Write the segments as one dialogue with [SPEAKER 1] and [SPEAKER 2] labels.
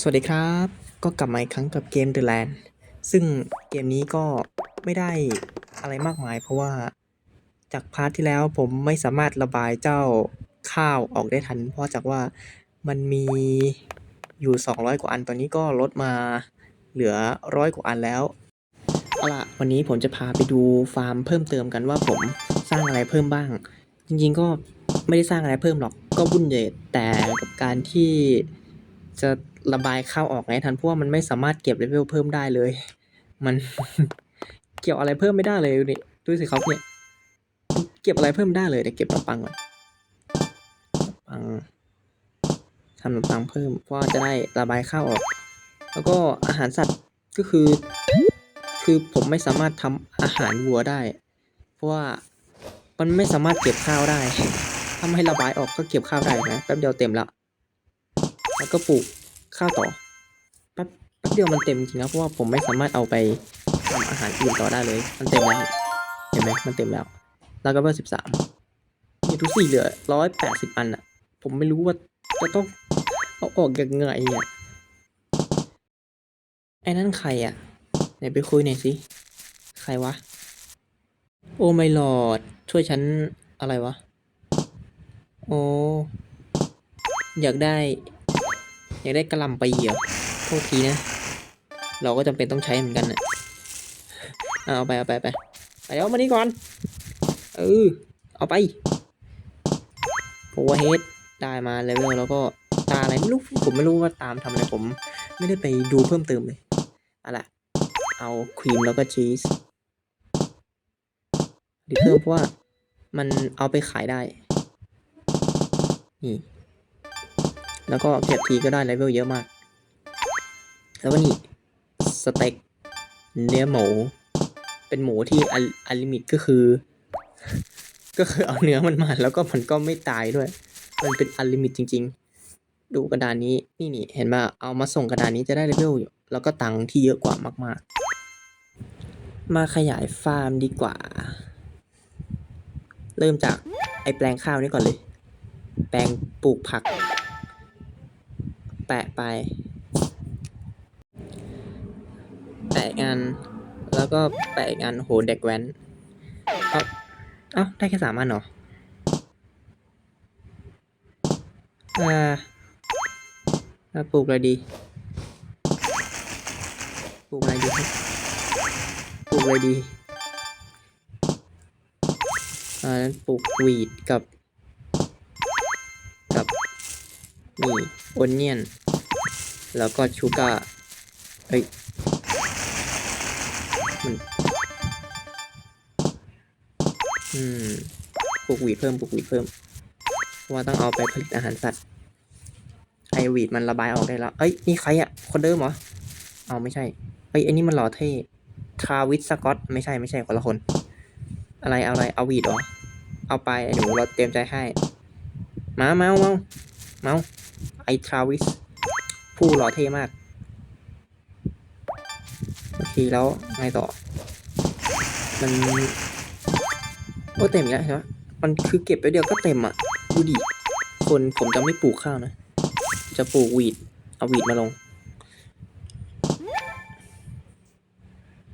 [SPEAKER 1] สวัสดีครับ ก็กลับมาอีกครั้งกับเกม The Land ซึ่งเกมนี้ก็ไม่ได้อะไรมากมาย เพราะว่าจากพาร์ทที่แล้วผมไม่สามารถระบายเจ้าข้าวออกได้ทัน เพราะจากว่ามันมีอยู่ 200 กว่าอัน ตอนนี้ก็ลดมาเหลือร้อยกว่าอันแล้ว เอาล่ะ วันนี้ผมจะพาไปดูฟาร์มเพิ่มเติมกันว่าผมสร้างอะไรเพิ่มบ้าง จริงๆก็ไม่ได้สร้างอะไรเพิ่มหรอก ก็บุญเยแต่กับการที่จะ ระบายข้าวออกไงทันเพราะว่ามันไม่สามารถเก็บเลเวลเพิ่มได้เลย มัน เกี่ยวอะไรเพิ่มไม่ได้เลยนี่ดูสิครับเนี่ยเก็บอะไรเพิ่มไม่ได้เลยเดี๋ยวเก็บขนมปังก่อนปังทำขนมปังเพิ่มเพราะว่าจะได้ระบายข้าวออก แล้วก็อาหารสัตว์ก็คือ คือผมไม่สามารถทำอาหารวัวได้ เพราะว่ามันไม่สามารถเก็บข้าวได้ถ้าไม่ระบายออกก็เก็บข้าวได้นะแป๊บเดียวเต็มแล้วแล้วก็ปลูก ข้าวต่อแป๊บแป๊บเดียวมันเต็มจริงนะเพราะว่าผมไม่สามารถเอาไปทำอาหารอื่นต่อได้เลย มันเต็มแล้วเห็นไหมมันเต็มแล้วแล้วก็เบอร์สิบสามนี่ทุกสี่เหลือร้อยแปดสิบอันอะผมไม่รู้ว่าจะต้องเอาออกยังไงอะไอ้นั่นใครอะไหนไปคุยหน่อยสิใครวะ โอ้ไม่หลอดช่วยฉันอะไรวะ โอ้อยากได้ อยากได้กระลำปีเหรอโทษทีนะ เราก็จำเป็นต้องใช้เหมือนกันนะเอาเอาไปเอาไปไปไปเดี๋ยวมานี่ก่อน เออ เอาไปโพวเฮดได้มาเลเวลแล้วก็ตาอะไรไม่รู้ผมไม่รู้ว่าตามทำอะไรผม ไม่ได้ไปดูเพิ่มเติมเลยอาล่ะเอาครีมแล้วก็ชีสดิเพิ่มเพราะว่ามันเอาไปขายได้นี่ แล้วก็เก็บทีก็ได้เลเวลเยอะมาก แล้วก็นี่สเต็กเนื้อหมู เป็นหมูที่อัลลิมิตก็คือ ก็คือเอาเนื้อมันมา แล้วก็มันก็ไม่ตายด้วย มันเป็นอัลลิมิตจริง ๆ ดูกระดานนี้นี่นี่เห็นป่ะเอามาส่งกระดานนี้จะได้เลเวลแล้วก็ตังค์ที่เยอะกว่ามาก ๆ มาขยายฟาร์มดีกว่า เริ่มจากไอแปลงข้าวนี้ก่อนเลย แปลงปลูกผัก แปะไป แปะงานแล้วก็แปะงานโหเด็กแว้นเอาเอ้าได้แค่สามอันเหรออ่าอ่าปลูกอะไรดี ปลูกอะไรดีครับ ปลูกอะไรดี อ่า ปลูกวีดกับ นี่โอนเนียน แล้วก็ชูการ์เอ้ยมันอืมปลูกหวีดเพิ่มปลูกหวีดเพิ่มเพราะว่าต้องเอาไปผลิตอาหารสัตว์ ไอวีดมันระบายออกได้แล้ว เอ้ย นี่ใครอะคนเดิมเหรอ เอาไม่ใช่เฮ้ยอันนี้มันหล่อเท่ทราวิสสกอต ไม่ใช่ไม่ใช่คนละคน อะไรเอาอะไร เอาวีดเหรอ เอาไปไอหนูเราเตรียมใจให้ มาเมาเมาเมา ทราวิส ผู้หล่อเท่มาก โอเคแล้วไงต่อ มันโอ้เต็มอีกแล้วใช่ไหมมันคือเก็บไปเดียวก็เต็มอะ ดูดิ คนผมจะไม่ปลูกข้าวนะ จะปลูกวีด เอาวีดมาลง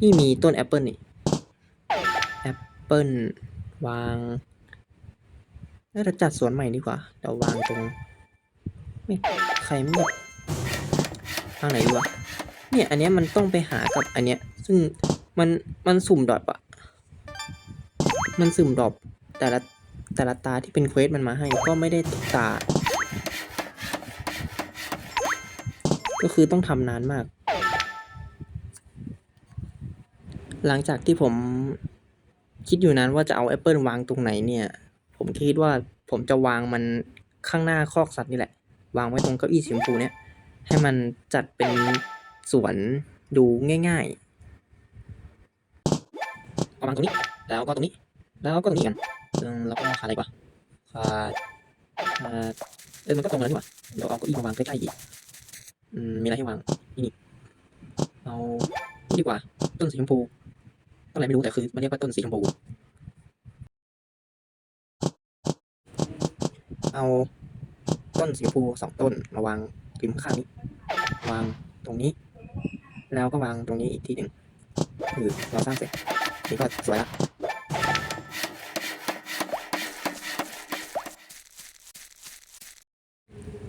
[SPEAKER 1] นี่มีต้นแอปเปิลนี่ แอปเปิลวางน่าจะจัดสวนใหม่ดีกว่าเดี๋ยววางตรง ไม่ใครไม่ทางไหนดีวะ เนี่ย อันเนี้ยมันต้องไปหากับอันเนี้ย ซึ่งมันมันสุ่มดรอปอะมันสุ่มดรอปแต่ละแต่ละตาที่เป็นเควสมันมาให้ก็ไม่ได้ทุกตา ก็คือต้องทำนานมาก หลังจากที่ผมคิดอยู่นานว่าจะเอาแอปเปิลวางตรงไหนเนี่ย ผมคิดว่าผมจะวางมันข้างหน้าคอกสัตว์นี่แหละ วางไว้ตรงเก้าอี้สีชมพูเนี่ย ให้มันจัดเป็นสวนดูง่ายๆเอาวางตรงนี้ แล้วก็ตรงนี้ แล้วก็ตรงนี้กันแล้วก็ขาดอะไรกว่าขาดขาดเออมันก็ตรงแล้วนี่หว่าเดี๋ยวเอาเก้าอี้มาวางใกล้ๆอีกอืมมีอะไรให้วางนี่นี่เอาดีกว่า ต้นสีชมพูต้นอะไรไม่รู้แต่คือมันเรียกว่าต้นสีชมพูเอา ต้นสีชมพูสองต้นมาวางริมข้างนี้ วางตรงนี้ แล้วก็วางตรงนี้อีกทีหนึ่งคือเราสร้างเสร็จนี่ก็สวยละ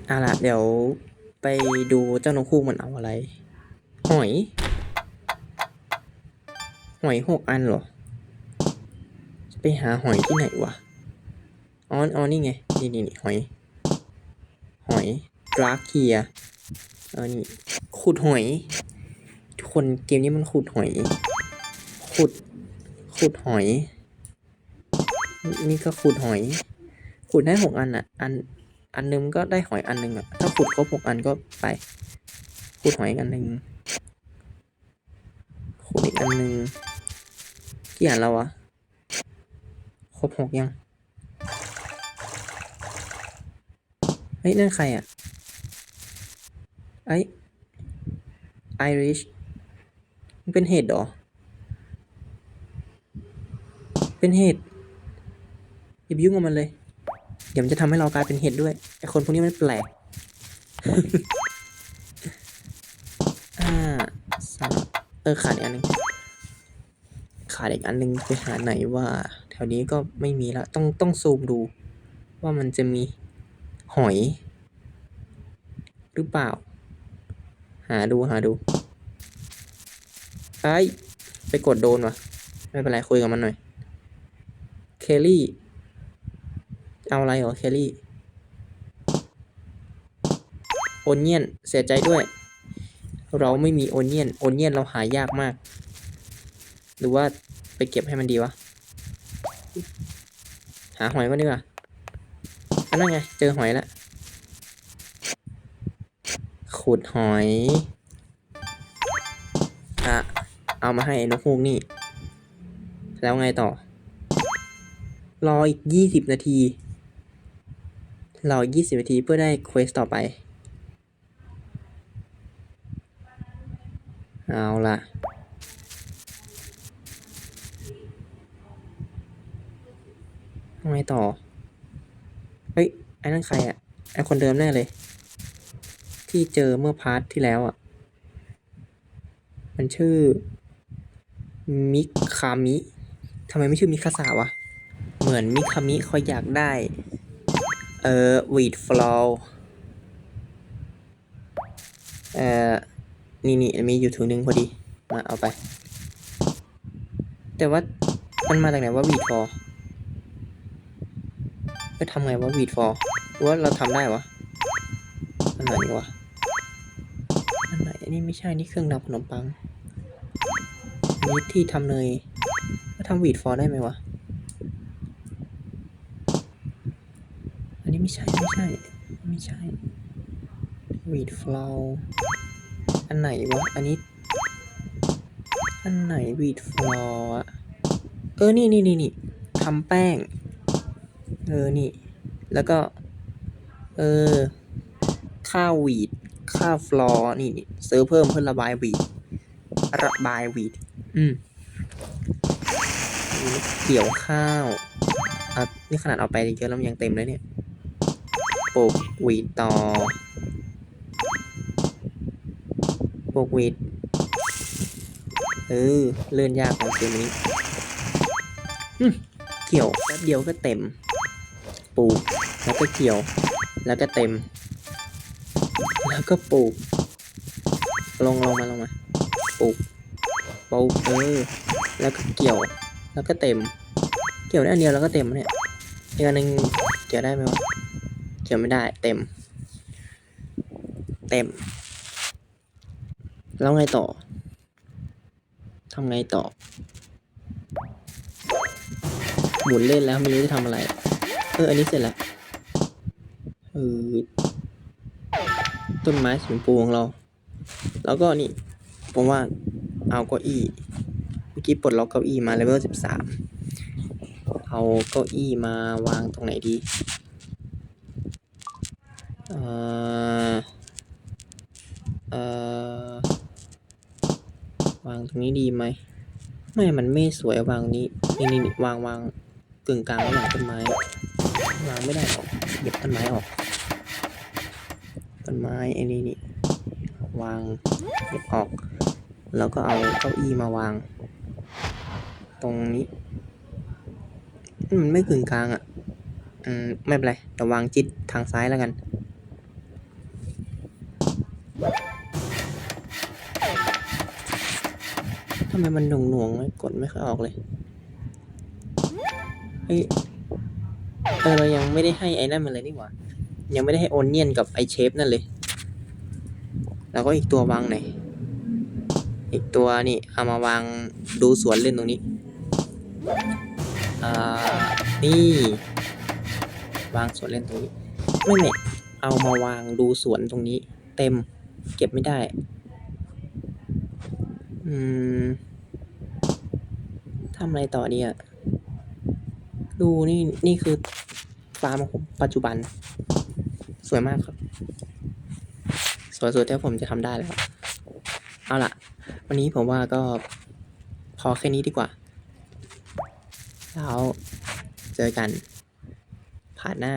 [SPEAKER 1] เอาล่ะเดี๋ยวไปดูเจ้านกคู่มันเอาอะไร หอย หอยหกอันเหรอ จะไปหาหอยที่ไหนวะอ๋ออ๋อนี่ไง นี่นี่หอย อยดราเกียเออนี่ขุดหอย ทุกคนเกมนี้มันขุดหอย ขุด ขุดหอย นี่ก็ขุดหอย ขุดได้หกอันอะ อัน อันหนึงก็ได้หอยอันหนึงอะ ถ้าขุดครบหกอันก็ไป ขุดหอยอีกอันหนึ่งขุดอีกอันหนึ่งกี่อันแล้ววะ ครบหกยัง เฮ้ยนั่นใครอะไอไอริชมันเป็นเห็ดหรอ เป็นเห็ดอย่าไปยุ่งกับมันเลย เดี๋ยวมันจะทำให้เรากลายเป็นเห็ดด้วยไอคนพวกนี้มันแปลกอ่าสามเออขาดอีกอันหนึ่งขาดอีกอันหนึ่งไปหาไหนว่า แถวนี้ก็ไม่มีละต้องต้องซูมดู ว่ามันจะมี หอย หรือเปล่า หาดูหาดูไอ้ไปกดโดนวะไม่เป็นไรคุยกับมันหน่อย เคลลี่ เอาอะไรเหรอเคลลี่ โอนเนียนเสียใจด้วย เราไม่มีโอนเนียนโอนเนียนเราหายากมาก หรือว่าไปเก็บให้มันดีวะ หาหอยก็ดีกว่า อันนั้นไง เจอหอยแล้วขุดหอย อะ เอามาให้นกฮูกนี่ แล้วไงต่อ รออีกยี่สิบนาที รอยี่สิบนาทีเพื่อได้เควสต่อไป เอาล่ะทำไงต่อ ไอ้นั่นใครอะไอ้คนเดิมแน่เลย ที่เจอเมื่อพาร์ทที่แล้วอะมันชื่อ มิคามิทำไมไม่ชื่อมิคาสาวะ เหมือนมิคามิเขาอยากได้ เอ่อวีดฟลอเอ่อ นี่นี่มีอยู่ถุงหนึ่งพอดี มาเอาไป แต่ว่ามันมาจากไหนว่าวีดฟอล ไปทำไงว่าวีดฟอลว่าเราทำได้วะอันไหนวะอันไหนอันนี้ไม่ใช่นี่เครื่องดับขนมปังอันนี้ที่ทำเนยว่าทำวีดฟอลได้ไหมวะอันนี้ไม่ใช่ไม่ใช่ไม่ใช่วีดฟลออันไหนวะอันนี้อันไหนวีดฟลออะเออนี่นี่นี่นี่ทำแป้ง เออนี่ แล้วก็ เออข้าววีดข้าวฟลอร์นี่นี่ซื้อเพิ่มเพื่อระบายวีด ระบายวีด อืมเกี่ยวข้าวอะนี่ขนาดเอาไปเยอะแล้วมันยังเต็มเลยเนี่ยปลูกวีดต่อปลูกวีดเออ เลื่อนยากของเกมนี้อืมเกี่ยวแป๊บเดียวก็เต็ม ลูก แล้วก็เกี่ยว แล้วก็เต็ม แล้วก็ปลูก ลงลงมาลงมาปลูกปลูกเออแล้วก็เกี่ยว แล้วก็เต็ม เกี่ยวได้อันเดียวแล้วก็เต็มเนี่ยอีกอันหนึ่งเกี่ยวได้ไหมวะเกี่ยวไม่ได้เต็ม เต็ม แล้วไงต่อทำไงต่อหมุนเล่นแล้วไม่รู้จะทำอะไร อออันนี้เสร็จแล้วเออต้นไม้สีชมพูของเรา แล้วก็นี่ผมว่าเอาเก้าอี้เมื่อกี้ปลดล็อกเก้าอี้มาเลเวลสิบสามเอาเก้าอี้มาวางตรงไหนดีเอ่อเอ่อวางตรงนี้ดีไหมไม่มันไม่สวยวางนี้นี่นี่วางวางกึ่งกลางระหว่างต้นไม้ วางไม่ได้หรอกเก็บต้นไม้ออก ต้นไม้ไอ้นี่นี่วางเก็บออก แล้วก็เอาเก้าอี้มาวาง ตรงนี้มมันไม่กึ่งกลางอะ อืม ไม่เป็นไรเดี๋ยวางจิตทางซ้ายแล้วกัน ทำไมมันหน่วงหน่วงๆไม่กดไม่ค่อยออกเลย เฮ้ย เออเรายังไม่ได้ให้ไอ้นั่นมันเลยนี่หว่า ยังไม่ได้ให้โอนเนียนกับไอเชฟนั่นเลย แล้วก็อีกตัววางไหน อีกตัวนี่เอามาวางดูสวนเล่นตรงนี้ อ่า นี่ วางสวนเล่นตรงนี้ไม่ไม่เอามาวางดูสวนตรงนี้ เต็ม เก็บไม่ได้ อืมทำอะไรต่อดีอะ ดูนี่ นี่คือฟาร์มของผมปัจจุบัน สวยมากครับ สวยสุดที่ผมจะทำได้แล้ว เอาล่ะ วันนี้ผมว่าก็พอแค่นี้ดีกว่า แล้วเจอกันผ่านหน้า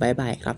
[SPEAKER 1] บายบายครับ